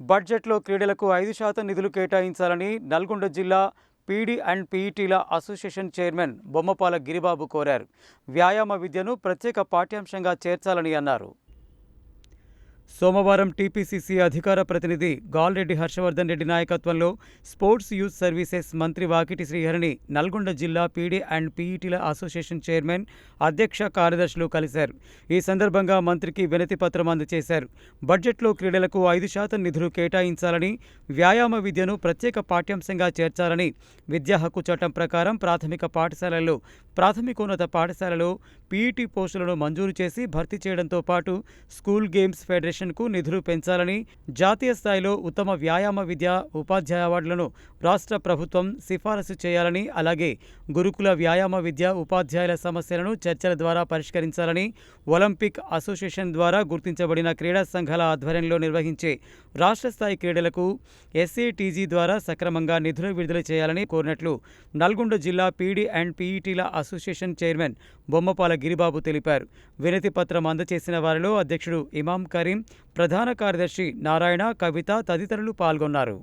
బడ్జెట్లో క్రీడలకు ఐదు శాతం నిధులు కేటాయించాలని నల్గొండ జిల్లా పీడీ అండ్ పీఈటీల అసోసియేషన్ చైర్మన్ బొమ్మపాల గిరిబాబు కోరారు. వ్యాయామ విద్యను ప్రత్యేక పాఠ్యాంశంగా చేర్చాలని అన్నారు. సోమవారం టీపీసీసీ అధికార ప్రతినిధి గాల్రెడ్డి హర్షవర్ధన్ రెడ్డి నాయకత్వంలో స్పోర్ట్స్ యూత్ సర్వీసెస్ మంత్రి వాకిటి శ్రీహరిని నల్గొండ జిల్లా పీడీ అండ్ పీఈటీల అసోసియేషన్ చైర్మన్ అధ్యక్ష కార్యదర్శులు కలిశారు. ఈ సందర్భంగా మంత్రికి వినతి పత్రం అందజేశారు. బడ్జెట్లో క్రీడలకు ఐదు శాతం నిధులు కేటాయించాలని వ్యాయామ విద్యను ప్రత్యేక పాఠ్యాంశంగా చేర్చాలని విద్యా హక్కు చట్టం ప్రకారం ప్రాథమిక పాఠశాలల్లో ప్రాథమికోన్నత పాఠశాలలో పీఈటీ పోస్టులను మంజూరు చేసి భర్తీ చేయడంతో పాటు స్కూల్ గేమ్స్ ఫెడరేషన్ ఫౌండేషన్కు నిధులు పెంచాలని జాతీయ స్థాయిలో ఉత్తమ వ్యాయామ విద్య ఉపాధ్యాయ అవార్డులను రాష్ట్ర ప్రభుత్వం సిఫారసు చేయాలని అలాగే గురుకుల వ్యాయామ విద్య ఉపాధ్యాయుల సమస్యలను చర్చల ద్వారా పరిష్కరించాలని ఒలింపిక్ అసోసియేషన్ ద్వారా గుర్తించబడిన క్రీడా సంఘాల ఆధ్వర్యంలో నిర్వహించే రాష్ట్ర స్థాయి క్రీడలకు ఎస్ఏటీజీ ద్వారా సక్రమంగా నిధులు విడుదల చేయాలని కోరినట్లు నల్గొండ జిల్లా పీడీ అండ్ పీఈటీల అసోసియేషన్ చైర్మన్ బొమ్మపాల గిరిబాబు తెలిపారు. వినతి పత్రం అందజేసిన వారిలో అధ్యక్షుడు ఇమాం కరీం ప్రధాన కార్యదర్శి నారాయణ కవిత తదితరులు పాల్గొన్నారు.